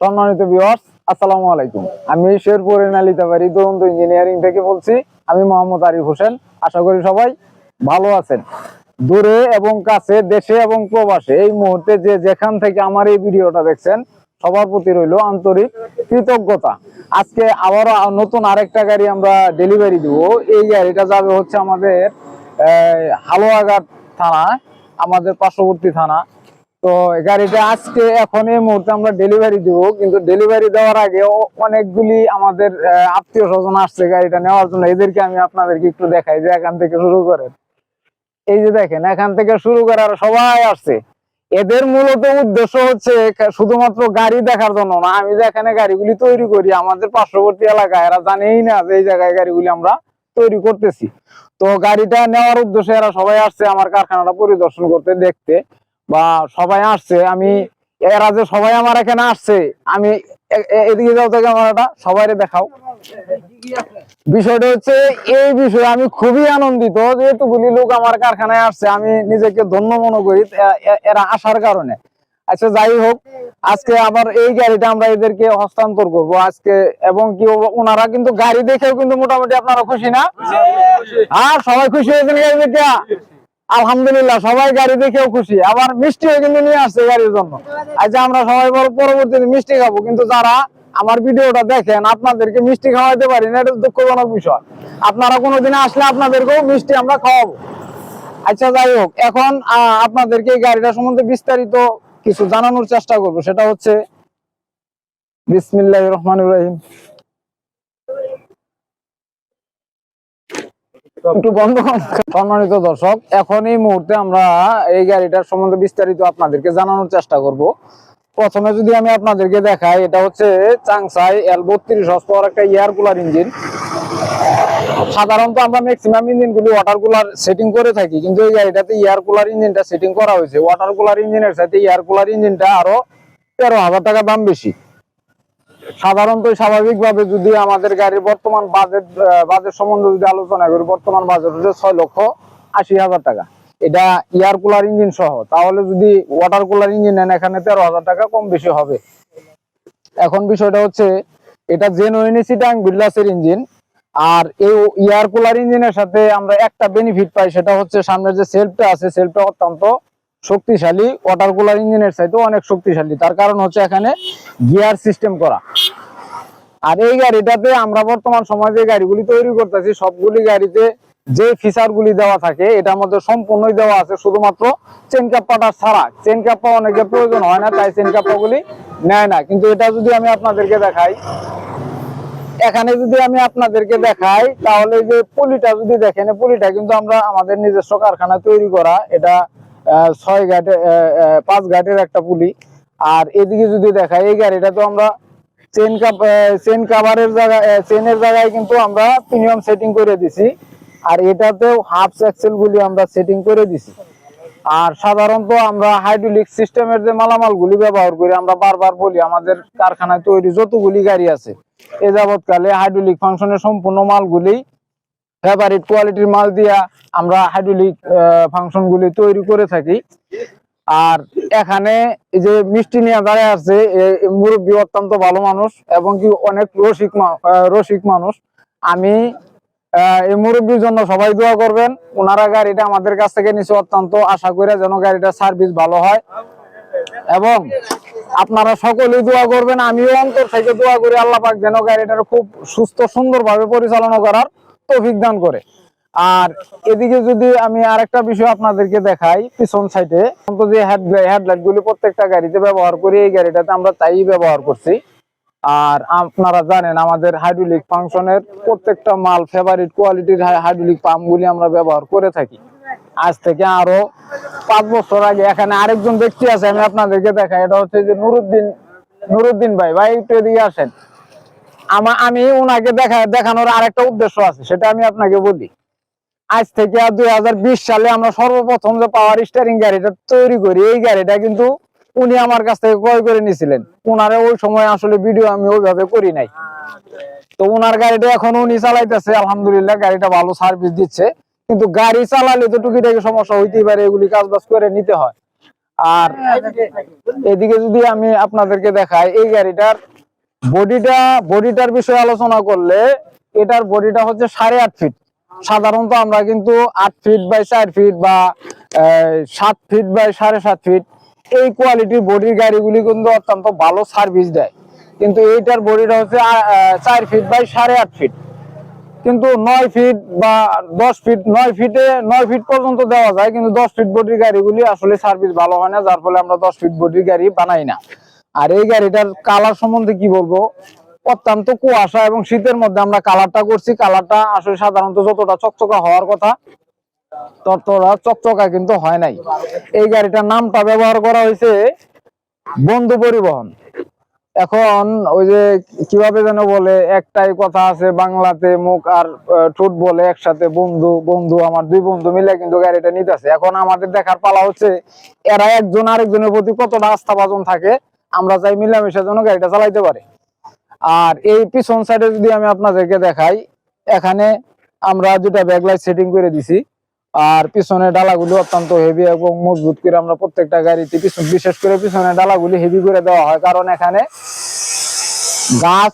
সম্মানিত ভিউয়ার্স আসসালামু আলাইকুম। আমি শেরপুর নালিতাবাড়ি দুরন্ত ইঞ্জিনিয়ারিং থেকে বলছি, আমি মোহাম্মদ আরিফ হোসেন। আশা করি সবাই ভালো আছেন। দূরে এবং কাছে, দেশে এবং প্রবাসে এই মুহূর্তে যে যেখান থেকে আমার এই ভিডিওটা দেখছেন, সবার প্রতি রইল আন্তরিক কৃতজ্ঞতা। আজকে আবারও নতুন আরেকটা গাড়ি আমরা ডেলিভারি দিব। এই গাড়িটা যাবে হচ্ছে আমাদের হালুয়াঘাট থানা, আমাদের পার্শ্ববর্তী থানা। তো গাড়িটা আজকে এখন এই মুহূর্তে আমরা ডেলিভারি দিব, কিন্তু ডেলিভারি দেওয়ার আগে অনেকগুলি আমাদের আত্মীয় স্বজন আসছে গাড়িটা নেওয়ার জন্য। এদেরকে আমি আপনাদেরকে একটু দেখাই যে এখান থেকে শুরু করেন। এই যে দেখেন, এখান থেকে শুরু করার সবাই আসছে। এদের মূলত উদ্দেশ্য হচ্ছে শুধুমাত্র গাড়ি দেখার জন্য না, আমি যে এখানে গাড়িগুলি তৈরি করি, আমাদের পার্শ্ববর্তী এলাকায় এরা জানেই না যে এই জায়গায় গাড়িগুলি আমরা তৈরি করতেছি। তো গাড়িটা নেওয়ার উদ্দেশ্যে এরা সবাই আসছে আমার কারখানাটা পরিদর্শন করতে, দেখতে। বা সবাই আসছে আমি এরা যে সবাই আমার এখানে আসছে আমি এদিকে যাও তো ক্যামেরাটা সবাই দেখাও। বিষয়টা হচ্ছে এই বিষয়ে আমি খুবই আনন্দিত যে এতগুলি লোক আমার কারখানায় আসছে আমি নিজেকে ধন্য মনে করি এরা আসার কারণে। আচ্ছা যাই হোক আজকে আবার এই গাড়িটা আমরা এদেরকে হস্তান্তর করব আজকে এবং কি ওনারা কিন্তু গাড়ি দেখেও কিন্তু মোটামুটি আপনারা খুশি না? হ্যাঁ সবাই খুশি হয়েছেন গাড়ি দেখে? আলহামদুলিল্লাহ, সবাই গাড়ি দেখেও খুশি। আবার মিষ্টিও কিন্তু নিয়ে আসছে গাড়ির জন্য। আচ্ছা আমরা সবাই বড় পরবর্তীতে মিষ্টি খাব। কিন্তু যারা আমার ভিডিওটা দেখেন, আপনাদেরকে মিষ্টি খাওয়াইতে পারি না, এটা দুঃখজনক বিষয়। আপনারা কোনোদিন আসলে আপনাদেরকেও মিষ্টি আমরা খাওয়াবো। আচ্ছা যাই হোক, এখন আপনাদেরকে এই গাড়িটা সম্বন্ধে বিস্তারিত কিছু জানানোর চেষ্টা করব। সেটা হচ্ছে বিসমিল্লাহ রহমান রহিম। একটু বন্ধ সম্মানিত দর্শক, এখন এই মুহূর্তে আমরা এই গাড়িটার সম্বন্ধে বিস্তারিত আপনাদেরকে জানানোর চেষ্টা করব। প্রথমে যদি আমি আপনাদেরকে দেখাই, এটা হচ্ছে চাংসাই এল বত্রিশ একটা এয়ার কুলার ইঞ্জিন। সাধারণত আমরা ম্যাক্সিমাম ইঞ্জিন গুলি ওয়াটার কুলার সেটিং করে থাকি, কিন্তু এই গাড়িটাতে এয়ার কুলার ইঞ্জিনটা সেটিং করা হয়েছে। ওয়াটার কুলার ইঞ্জিনের সাথে এয়ার কুলার ইঞ্জিনটা আরও তেরো হাজার টাকা দাম বেশি। সাধারণত স্বাভাবিকভাবে যদি আমাদের গাড়ির বর্তমান বাজেট বাজেট সম্বন্ধে যদি আলোচনা করি, বর্তমান বাজেট হচ্ছে ছয় লক্ষ আশি হাজার টাকা। এটা এয়ার কুলার ইঞ্জিন সহ, তাহলে যদি ওয়াটার কুলার ইঞ্জিন নেন, এখানে তেরো হাজার টাকা কম বেশি হবে। এখন বিষয়টা হচ্ছে, এটা জেনুইনি সিটাং বিল্লাসের ইঞ্জিন আর এই এয়ার কুলার ইঞ্জিনের সাথে আমরা একটা বেনিফিট পাই, সেটা হচ্ছে সামনের যে সেলফটা আছে সেলফটা অত্যন্ত শক্তিশালী ওয়াটার কুলার ইঞ্জিনের চাইতে অনেক শক্তিশালী। তার কারণ হচ্ছে এখানে গিয়ার সিস্টেম করা। আর এই গাড়িটাতে আমরা বর্তমান সময়ে যে গাড়িগুলি তৈরি করতেছি, সবগুলি গাড়িতে যে ফিচার গুলি দেওয়া থাকে, এটার মধ্যে সম্পূর্ণই দেওয়া আছে শুধুমাত্র চেন কাপ্পাটা ছাড়া। চেন কাপ্পা অনেকের প্রয়োজন হয় না, তাই চেন কাপ্পা গুলি নেয় না। কিন্তু এটা যদি আমি আপনাদেরকে দেখাই, এখানে যদি আমি আপনাদেরকে দেখাই, তাহলে যে পুলিটা যদি দেখেন পুলিটা কিন্তু আমরা আমাদের নিজস্ব কারখানায় তৈরি করা। এটা ছয় ঘাটে পাঁচ ঘাটের একটা পুলি। আর এদিকে যদি দেখাই, এই গাড়িটা তো আমরা চেন চেন কাভারের জায়গায় চেনের জায়গায় কিন্তু আমরা প্রিমিয়াম সেটিং করে দিছি। আর এটাতেও হাফ এক্সেল গুলি আমরা সেটিং করে দিছি। আর সাধারণত আমরা হাইড্রোলিক সিস্টেমের যে মালামাল গুলি ব্যবহার করি, আমরা বারবার বলি, আমাদের কারখানায় তৈরি যতগুলি গাড়ি আছে, এ যাবৎকালে হাইড্রোলিক ফাংশনের সম্পূর্ণ মালগুলি ফেভারিট কোয়ালিটির মাল দিয়া আমরা হাইড্রোলিক ফাংশন গুলি তৈরি করে থাকি। আর এখানে এই যে মিষ্টি নিয়ে দাঁড়ায় আছে মুরব্বী অত্যন্ত ভালো মানুষ এবং কি অনেক রসিক রসিক মানুষ। আমি এই মুরব্বীর জন্য সবাই দোয়া করবেন। ওনারা গাড়িটা আমাদের কাছ থেকে নিচে অত্যন্ত আশা করে যেন গাড়িটার সার্ভিস ভালো হয়। এবং আপনারা সকলেই দোয়া করবেন, আমিও অন্তর থেকে দোয়া করি আল্লাহ পাক যেন গাড়িটার খুব সুস্থ সুন্দরভাবে পরিচালনা করার। তৌফিক দান করে। আর এদিকে যদি আমি আর একটা বিষয় আপনাদেরকে দেখাই, পিছন সাইডে যে হেডলাইট গুলি প্রত্যেকটা গাড়িতে ব্যবহার করি, এই গাড়িটাতে আমরা তাই ব্যবহার করছি। আর আপনারা জানেন, আমাদের হাইড্রোলিক ফাংশনের প্রত্যেকটা মাল ফেভারিট কোয়ালিটির হাইড্রোলিক পাম্প গুলি আমরা ব্যবহার করে থাকি। আজ থেকে আরও পাঁচ বছর আগে এখানে আরেকজন ব্যক্তি আছে, আমি আপনাদেরকে দেখাই। এটা হচ্ছে যে নুরুদ্দিন নুরুদ্দিন ভাই। ভাই, একটু এদিকে আসেন। আমা, আমি ওনাকে দেখা, দেখানোর আরেকটা উদ্দেশ্য আছে, সেটা আমি আপনাকে বলি। আজ থেকে দুই সালে আমরা সর্বপ্রথম যে পাওয়ার স্টারিং গাড়িটা তৈরি করি, এই গাড়িটা কিন্তু উনি আমার কাছ থেকে ক্রয় করে নিয়েছিলেন। ওনারে ওই সময় আসলে ভিডিও আমি ওইভাবে করি নাই। তো ওনার গাড়িটা এখন উনি চালাইতেছে, আলহামদুলিল্লাহ গাড়িটা ভালো সার্ভিস দিচ্ছে। কিন্তু গাড়ি চালালে তো টুকিটাকি সমস্যা হইতেই পারে, এগুলি কাজ বাজ করে নিতে হয়। আর এদিকে যদি আমি আপনাদেরকে দেখাই, এই গাড়িটার বডিটা, বডিটার বিষয়ে আলোচনা করলে এটার বডিটা হচ্ছে সাড়ে আট ফিট সাধারণত আমরা কিন্তু আট ফিট বাই চার ফিট বা সাত ফিট বাই সাড়ে সাত ফিট এই কোয়ালিটির বডির গাড়িগুলি কিন্তু অত্যন্ত ভালো সার্ভিস দেয়। কিন্তু এইটার বডিটা হচ্ছে চার ফিট বাই সাড়ে আট ফিট কিন্তু নয় ফিট বা দশ ফিট নয় ফিটে নয় ফিট পর্যন্ত দেওয়া যায়, কিন্তু দশ ফিট বডির গাড়িগুলি আসলে সার্ভিস ভালো হয় না, যার ফলে আমরা দশ ফিট বডির গাড়ি বানাই না। আর এই গাড়িটার কালার সম্বন্ধে কি বলব? অত্যন্ত কুয়াশা এবং শীতের মধ্যে আমরা কালারটা করছি। কালারটা আসলে সাধারণত যতটা চকচকা হওয়ার কথা, ততটা চকচকা কিন্তু হয় নাই। এই গাড়িটার নামটা ব্যবহার করা হয়েছে বন্ধু পরিবহন। এখন ওই যে কীভাবে যেন বলে, একটাই কথা আছে, বাংলাতে মুখ আর ঠোঁট বলে একসাথে বন্ধু বন্ধু, আমার দুই বন্ধু মিলে কিন্তু গাড়িটা নিতেছে। এখন আমাদের দেখার পালা হচ্ছে, এরা একজন আরেকজনের প্রতি কতটা আস্থাভাজন থাকে আমরা চাই মিলামিশা যেন গাড়িটা চালাইতে পারে। আর এই পিছন সাইডে যদি আমি আপনাদেরকে দেখাই, এখানে আমরা দুটা ব্যাকলাইট সেটিং করে দিছি। আর পিছনে ডালাগুলি অত্যন্ত হেভি এবং মজবুত করে আমরা প্রত্যেকটা গাড়িতে পিছন, বিশেষ করে পিছনে ডালাগুলি হেভি করে দেওয়া হয়। কারণ এখানে গাছ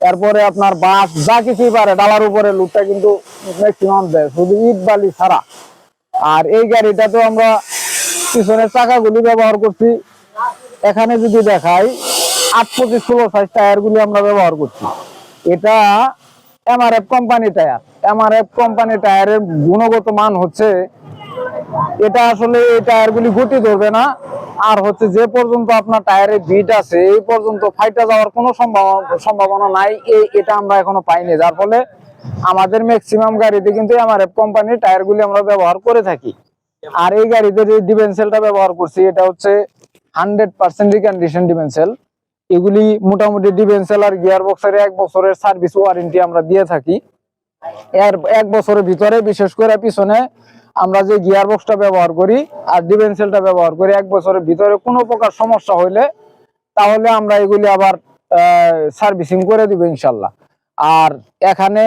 তারপরে আপনার বাস যা কিছুই পারে, ডালার উপরে লুটটা কিন্তু ম্যাক্সিমাম দেয়, শুধু ইট বালি ছাড়া। আর এই গাড়িটাতে আমরা পিছনের চাকাগুলি ব্যবহার করছি। এখানে যদি দেখাই, আট পঁচিশ ষোলো সাইজ টায়ার গুলি আমরা ব্যবহার করছি। এটা MRF company tyre MRF company টায়ারের গুণগত মান হচ্ছে, এটা আসলে এই টায়ার গুলি গতি ধরবে না। আর হচ্ছে যে পর্যন্ত আপনার টায়ারের বিট আছে, এই পর্যন্ত ফাইটা যাওয়ার কোনো সম্ভাবনা সম্ভাবনা নাই। এই, এটা আমরা এখনও পাইনি। যার ফলে আমাদের ম্যাক্সিমাম গাড়িতে কিন্তু এমআরএফ কোম্পানির টায়ার গুলি আমরা ব্যবহার করে থাকি। আর এই গাড়িতে যে ডিভেন্সেলটা ব্যবহার করছি, এটা হচ্ছে হান্ড্রেড পার্সেন্ট রিকন্ডিশন ডিভেন্সেল এগুলি মোটামুটি ডিভেন্সেল আর গিয়ার বক্সের এক বছরের সার্ভিস ওয়ারেন্টি আমরা দিয়ে থাকি। এর এক বছরের ভিতরে, বিশেষ করে পিছনে আমরা যে গিয়ার বক্সটা ব্যবহার করি আর ডিভেন্সেলটা ব্যবহার করি, এক বছরের ভিতরে কোনো প্রকার সমস্যা হইলে তাহলে আমরা এগুলি আবার সার্ভিসিং করে দিব ইনশাল্লাহ। আর এখানে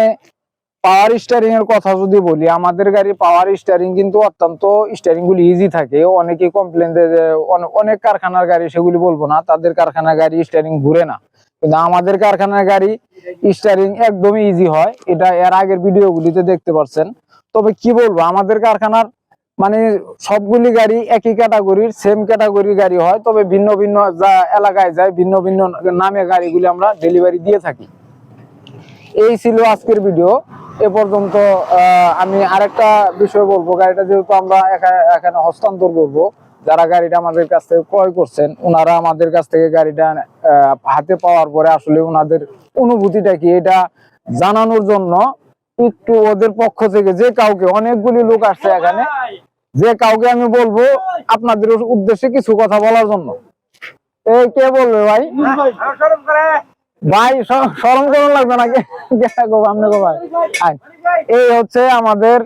পাওয়ার স্টারিং এর কথা যদি বলি, আমাদের গাড়ি পাওয়ার স্টারিং কিন্তু অত্যন্ত স্টারিং গুলি ইজি থাকে। অনেকে কমপ্লেন অনেক কারখানার গাড়ি সেগুলি বলব না, তাদের কারখানার গাড়ি স্টারিং ঘুরে না। কিন্তু আমাদের কারখানার গাড়ি স্টারিং একদমই ইজি হয়, এটা এর আগের ভিডিও গুলিতে দেখতে পাচ্ছেন তবে কি বলব, আমাদের কারখানার মানে সবগুলি গাড়ি একই ক্যাটাগরির সেম ক্যাটাগরির গাড়ি হয়, তবে ভিন্ন ভিন্ন যা এলাকায় যায়, ভিন্ন ভিন্ন নামে গাড়িগুলি আমরা ডেলিভারি দিয়ে থাকি। এই ছিল আজকের ভিডিও এ পর্যন্ত আমি আরেকটা বিষয় বলব, গাড়িটা যেহেতু আমরা এখানে হস্তান্তর করব, যারা গাড়িটা আমাদের কাছ থেকে ক্রয় করছেন ওনারা আমাদের কাছ থেকে গাড়িটা হাতে পাওয়ার পরে আসলে ওনাদের অনুভূতিটা কি, এটা জানানোর জন্য একটু ওদের পক্ষ থেকে যে কাউকে, অনেকগুলি লোক আসছে এখানে, যে কাউকে আমি বলব আপনাদের উদ্দেশ্যে কিছু কথা বলার জন্য। এই কে বলবে ভাই। ভাই, স- শরম কেমন লাগবে না কে কে গো আপনি গো ভাই। এই হচ্ছে আমাদের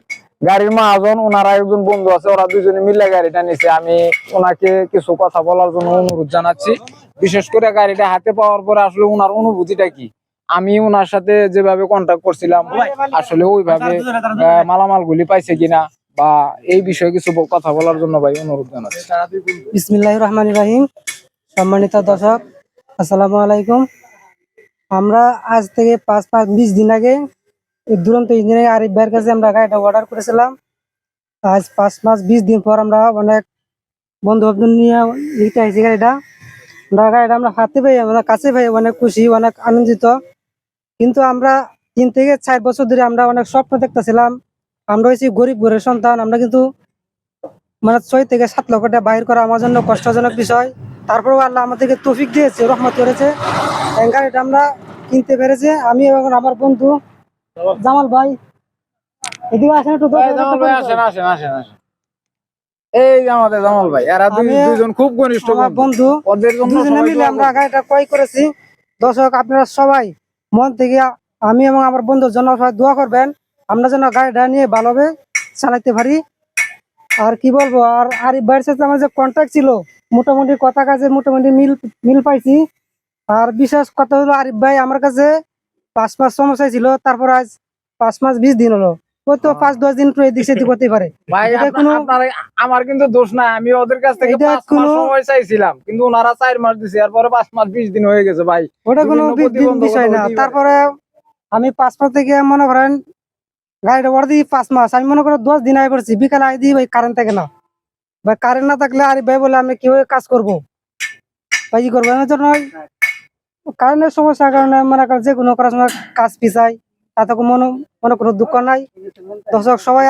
গাড়ির মহাজন ওনারা একজন বন্ধু আছে, ওরা দুজনে মিলে গাড়িটা নিছে। আমি ওনাকে কিছু কথা বলার জন্য অনুরোধ জানাচ্ছি। বিশেষ করে গাড়িটা হাতে পাওয়ার পরে আসলে ওনার অনুভূতিটা কি? আমি ওনার সাথে যেভাবে কন্ট্যাক্ট করছিলাম, আসলে ওইভাবে মালামাল গুলি পাইছে কিনা বা এই বিষয়ে কিছু কথা বলার জন্য ভাই অনুরোধ জানাচ্ছি। বিসমিল্লাহ রহমান রাহিম। সম্মানিত দর্শক, আসসালামু আলাইকুম। আমরা আজ থেকে পাঁচ পাঁচ, বিশ দিন আগে দুরন্ত ইঞ্জিনিয়ারিং আরিফ ভাইয়ের কাছে আমরা গাড়িটা অর্ডার করেছিলাম। আজ পাঁচ মাস বিশ দিন পর আমরা অনেক বন্ধু বান্ধব নিয়ে নিতে আসছি গাড়িটা। আমরা গাড়িটা আমরা হাতে পাই আমরা কাছে পাই অনেক খুশি, অনেক আনন্দিত। কিন্তু আমরা তিন থেকে চার বছর ধরে আমরা অনেক স্বপ্ন দেখতেছিলাম। আমরা হয়েছি গরিব ঘরের সন্তান, আমরা কিন্তু মানে ছয় থেকে সাত লক্ষ টাকা বাইর করা আমার জন্য কষ্টজনক বিষয়। তারপরেও আল্লাহ আমাদেরকে তৌফিক দিয়েছে রহমত করেছে। আমরা কিনতে পেরেছে আমি এবং আমার বন্ধু জামাল ভাই। এদিকে আসেন একটু জামাল ভাই আসেন আসেন আসেন আসেন। এই আমাদের জামাল ভাই এরা দুইজন খুব ঘনিষ্ঠ বন্ধু। বন্ধু ওদের জন্য দুজনে মিলে আমরা গাড়িটা ক্রয় করেছি। দর্শক আপনারা সবাই মন থেকে আমি এবং আমার বন্ধুর জন্য সবাই দোয়া করবেন। আমরা যেন গাড়িটা নিয়ে ভালোভাবে চালাতে পারি। আর কি বলব আর আরিফ ভাইয়ের সাথে আমার যে কন্ট্যাক্ট ছিল মোটামুটি কথা কাজে মোটামুটি মিল মিল পাইছি। আর বিশেষ কথা হলো আরিফ ভাই আমার কাছে পাঁচ মাস সমস্যা ছিল তারপর আজ পাঁচ মাস বিশ দিন হলো। পাঁচ দশ দিন সেদিক করতে পারে। আমার কিন্তু দোষ আমি ওদের কাছ থেকে এটা পাঁচ মাস সময় চাইছিলাম কিন্তু ওনারা চার মাস দিছে এরপরে পাঁচ মাস বিশ দিন হয়ে গেছে ভাই। ওটা কোনো বিষয় না। তারপরে আমি পাঁচ মাস থেকে মনে করেন গাড়িটা অর্ডার দিই পাঁচ মাস আমি মনে দশ দিন আগে করছি বিকালে আগে দিই ভাই কারেন্ট থাকে না। ভাই কারেন্ট না থাকলে আরে ভাই বলে আমি কীভাবে কাজ করব? ভাই কি করব এর জন্য কারেন্টের সমস্যার কারণে মনে করেন যে কোনো করার সময় কাজ পিছাই তাতে মনে মনে কোনো দুঃখ নাই। দর্শক সবাই,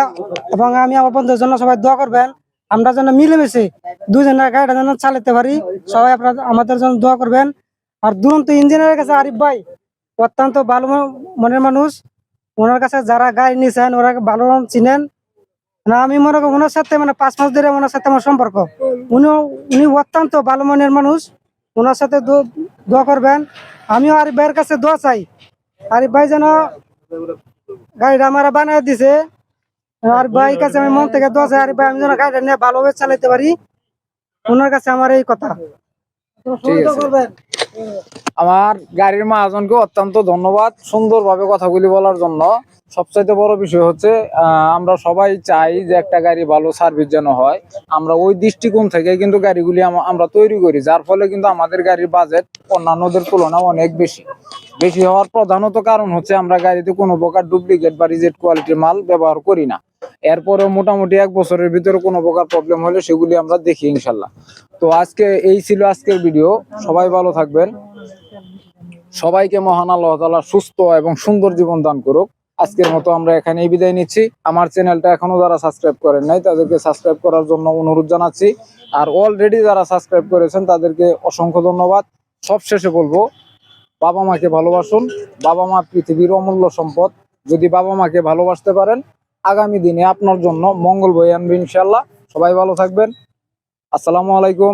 এবং আমি আমার বন্ধুদের জন্য সবাই দোয়া করবেন। আমরা যেন মিলেমিশে দুজনের গাড়িটা যেন চালাতে পারি। সবাই আপনার, আমাদের জন্য দোয়া করবেন। আর দুরন্ত ইঞ্জিনিয়ারের কাছে আরিফ ভাই, অত্যন্ত ভালো মনের মানুষ। ওনার কাছে যারা গাড়ি নিয়েছেন ওরা ভালো চিনেন। না আমি মনে করি ওনার সাথে মানে পাঁচ মাস ধরে ওনার সাথে আমার সম্পর্ক। উনি উনি অত্যন্ত ভালো মনের মানুষ। ওনার সাথে দোয়া করবেন। আমিও আর ভাইয়ের কাছে দোয়া চাই। আর ভাই যেন গাড়িটা আমার বানিয়ে দিছে। আর ভাই কাছে আমি মন থেকে দোয়া চাই। আর ভাই আমি যেন গাড়িটা নিয়ে ভালোভাবে চালাইতে পারি। ওনার কাছে আমার এই কথা। করবেন। আমার গাড়ির মা মহাজনকে অত্যন্ত ধন্যবাদ সুন্দরভাবে কথাগুলি বলার জন্য। সবচাইতে বড় বিষয় হচ্ছে আমরা সবাই চাই যে একটা গাড়ি ভালো সার্ভিস যেন হয়। আমরা ওই দৃষ্টিকোণ থেকে কিন্তু গাড়িগুলি আমরা তৈরি করি, যার ফলে কিন্তু আমাদের গাড়ির বাজেট অন্যান্যদের তুলনায় অনেক বেশি। বেশি হওয়ার প্রধানত কারণ হচ্ছে আমরা গাড়িতে কোনো প্রকার ডুপ্লিকেট বা রিজেক্ট কোয়ালিটির মাল ব্যবহার করি না। এরপরেও মোটামুটি এক বছরের ভিতরে কোনো প্রকার প্রবলেম হলে সেগুলি আমরা দেখি ইনশাল্লাহ। তো আজকে এই ছিল আজকের ভিডিও সবাই ভালো থাকবেন। সবাইকে মহান আল্লাহ তাআলা সুস্থ এবং সুন্দর জীবন দান করুক। আজকের মতো আমরা এখানেই বিদায় নিচ্ছি। আমার চ্যানেলটা এখনও যারা সাবস্ক্রাইব করেন নাই, তাদেরকে সাবস্ক্রাইব করার জন্য অনুরোধ জানাচ্ছি। আর অলরেডি যারা সাবস্ক্রাইব করেছেন, তাদেরকে অসংখ্য ধন্যবাদ। সবশেষে বলব বাবা মাকে ভালোবাসুন। বাবা মা পৃথিবীর অমূল্য সম্পদ। যদি বাবা মাকে ভালোবাসতে পারেন আগামী দিনে আপনার জন্য মঙ্গল বই আনবে ইনশাল্লাহ সবাই ভালো থাকবেন। আসসালামু আলাইকুম।